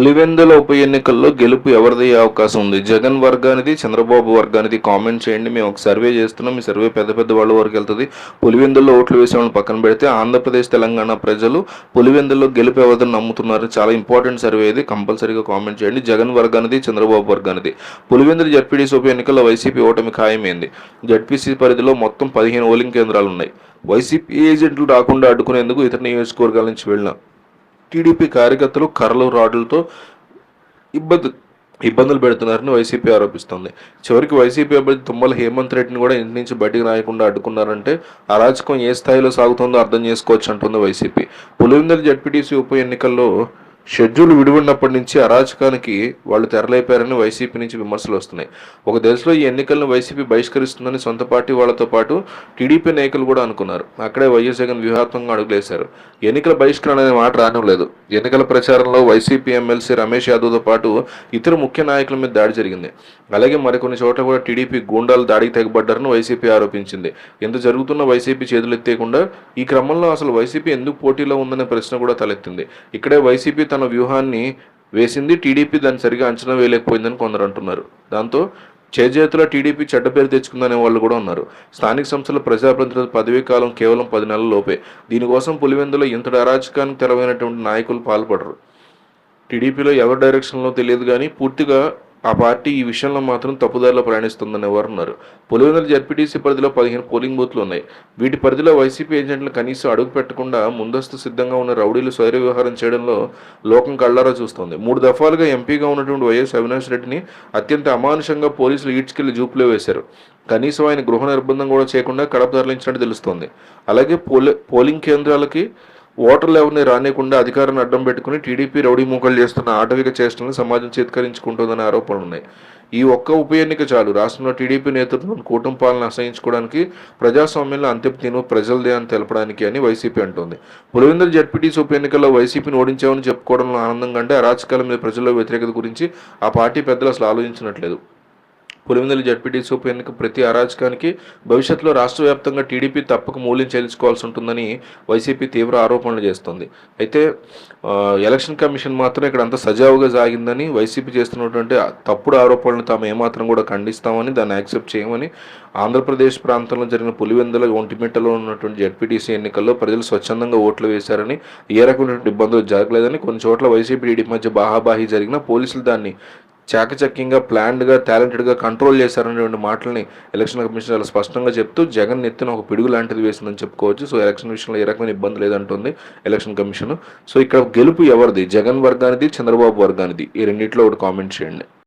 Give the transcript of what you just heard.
పులివెందుల ఉప ఎన్నికల్లో గెలుపు ఎవరిదయ్యే అవకాశం ఉంది? జగన్ వర్గానిది చంద్రబాబు వర్గానిది కామెంట్ చేయండి. మేము ఒక సర్వే చేస్తున్నాం. ఈ సర్వే పెద్ద పెద్ద వాళ్ళ వరకు వెళ్తుంది. పులివెందుల్లో ఓట్లు వేసే వాళ్ళని పక్కన పెడితే ఆంధ్రప్రదేశ్ తెలంగాణ ప్రజలు పులివెందుల్లో గెలుపు ఎవరిదని నమ్ముతున్నారు. చాలా ఇంపార్టెంట్ సర్వే ఇది. కంపల్సరీగా కామెంట్ చేయండి. జగన్ వర్గానిది చంద్రబాబు వర్గానిది. పులివెందుల జడ్పీడీసీ ఉప ఎన్నికల్లో వైసీపీ ఓటమి ఖాయమైంది. జడ్పీసీ పరిధిలో మొత్తం పదిహేను ఓలింగ్ కేంద్రాలు ఉన్నాయి. వైసీపీ ఏజెంట్లు రాకుండా అడ్డుకునేందుకు ఇతర నియోజకవర్గాల నుంచి వెళ్ళిన టీడీపీ కార్యకర్తలు కర్రలు రాడ్లతో ఇబ్బంది ఇబ్బందులు పెడుతున్నారని వైసీపీ ఆరోపిస్తోంది. చివరికి వైసీపీ అభ్యర్థి తుమ్మల హేమంత్ రెడ్డిని కూడా ఇంటి నుంచి బయటికి రాయకుండా అడ్డుకున్నారంటే అరాచకం ఏ స్థాయిలో సాగుతుందో అర్థం చేసుకోవచ్చు అంటుంది వైసీపీ. పులివెందుల జడ్పీటీసీ ఉప ఎన్నికల్లో షెడ్యూల్ విడివడినప్పటి నుంచి అరాచకానికి వాళ్ళు తెరలేపారని వైసీపీ నుంచి విమర్శలు వస్తున్నాయి. ఒక దశలో ఈ ఎన్నికలను వైసీపీ బహిష్కరిస్తుందని సొంత పార్టీ వాళ్ళతో పాటు టీడీపీ నాయకులు కూడా అనుకున్నారు. అక్కడే వైఎస్ జగన్ వ్యూహాత్మకంగా అడుగులేశారు. ఎన్నికల బహిష్కరణ అనే మాట రానివ్వలేదు. ఎన్నికల ప్రచారంలో వైసీపీ ఎమ్మెల్సీ రమేష్ యాదవ్తో పాటు ఇతర ముఖ్య నాయకుల మీద దాడి జరిగింది. అలాగే మరికొన్ని చోట్ల కూడా టీడీపీ గూండాలు దాడికి తెగబడ్డారని వైసీపీ ఆరోపించింది. ఇంత జరుగుతున్న వైసీపీ చేతులు ఎత్తేయకుండా ఈ క్రమంలో అసలు వైసీపీ ఎందుకు పోటీలో ఉందనే ప్రశ్న కూడా తలెత్తింది. ఇక్కడే వైసీపీ తన వ్యూహాన్ని వేసింది టీడీపీ దాన్ని సరిగా అంచనా వేయలేకపోయిందని కొందరు అంటున్నారు. దాంతో చేజేతుల టీడీపీ చెడ్డ పేరు తెచ్చుకుందనే వాళ్ళు కూడా ఉన్నారు. స్థానిక సంస్థల ప్రజాప్రతినిధుల పదవీ కాలం కేవలం పది నెలల లోపే. దీనికోసం పులివెందులో ఇంతటి అరాచకానికి తెరవైనటువంటి నాయకులు పాల్పడరు. టీడీపీలో ఎవరి డైరెక్షన్లో తెలియదు కానీ పూర్తిగా ఆ పార్టీ ఈ విషయంలో మాత్రం తప్పుదారిలో ప్రయాణిస్తుందని ఎవరున్నారు పులివెందుల జడ్పీటీసీ పరిధిలో పదిహేను పోలింగ్ బూత్లు ఉన్నాయి. వీటి పరిధిలో వైసీపీ ఏజెంట్లు కనీసం అడుగు పెట్టకుండా ముందస్తు సిద్ధంగా ఉన్న రౌడీలు స్వైర వ్యవహారం చేయడంలో లోకం కళ్ళారా చూస్తోంది. మూడు దఫాలుగా ఎంపీగా ఉన్నటువంటి వైఎస్ అవినాష్ రెడ్డిని అత్యంత అమానుషంగా పోలీసులు ఈడ్చుకెళ్ళి జూపులో వేశారు. కనీసం ఆయన గృహ నిర్బంధం కూడా చేయకుండా కడప తరలించినట్టు తెలుస్తోంది. అలాగే పోలింగ్ కేంద్రాలకి ఓటర్లు ఎవరిని రానియకుండా అధికారాన్ని అడ్డం పెట్టుకుని టీడీపీ రౌడీ మూకలు చేస్తున్న ఆటవిక చేష్టలను సమాజం చేత్కరించుకుంటుందనే ఆరోపణలు ఉన్నాయి. ఈ ఒక్క ఉప ఎన్నిక చాలు. రాష్ట్రంలో టీడీపీ నేతృత్వం కూటమి పాలన అసహించుకోవడానికి ప్రజాస్వామ్యంలో అంతిమ తీను ప్రజలదే అని తెలపడానికి అని వైసీపీ అంటోంది. పులివెందుల జడ్పీటీసీ ఉప ఎన్నికల్లో వైసీపీని ఓడించామని చెప్పుకోవడంలో ఆనందం కంటే అరాచకాల మీద ప్రజల్లో వ్యతిరేకత గురించి ఆ పార్టీ పెద్దలు అసలు ఆలోచించినట్లేదు. పులివెందుల జడ్పీటీసీ ఉప ఎన్నిక ప్రతి అరాచకానికి భవిష్యత్తులో రాష్ట్ర వ్యాప్తంగా టీడీపీ తప్పక మూల్యం చెల్లించుకోవాల్సి ఉంటుందని వైసీపీ తీవ్ర ఆరోపణలు చేస్తుంది. అయితే ఎలక్షన్ కమిషన్ మాత్రం ఇక్కడ అంత సజావుగా సాగిందని వైసీపీ చేస్తున్నటువంటి తప్పుడు ఆరోపణలు తాము ఏమాత్రం కూడా ఖండిస్తామని దాన్ని యాక్సెప్ట్ చేయమని ఆంధ్రప్రదేశ్ ప్రాంతంలో జరిగిన పులివెందుల ఒంటిమిట్టలో ఉన్నటువంటి జడ్పీటీసీ ఎన్నికల్లో ప్రజలు స్వచ్ఛందంగా ఓట్లు వేశారని ఏ రకమైనటువంటి ఇబ్బందులు జరగలేదని కొన్ని చోట్ల వైసీపీ టీడీపీ మధ్య బాహాబాహి జరిగిన పోలీసులు దాన్ని చాకచక్యంగా ప్లాన్డ్గా టాలెంటెడ్గా కంట్రోల్ చేశారనేటువంటి మాటల్ని ఎలక్షన్ కమిషన్ చాలా స్పష్టంగా చెప్తూ జగన్ నెత్తిన ఒక పిడుగు లాంటిది వేసిందని చెప్పుకోవచ్చు. సో ఎలక్షన్ విషయంలో ఏ రకమైన ఇబ్బంది లేదంటుంది ఎలక్షన్ కమిషన్. సో ఇక్కడ గెలుపు ఎవరిది? జగన్ వర్గానిది చంద్రబాబు వర్గానిది? ఈ రెండింటిలో ఒకటి కామెంట్ చేయండి.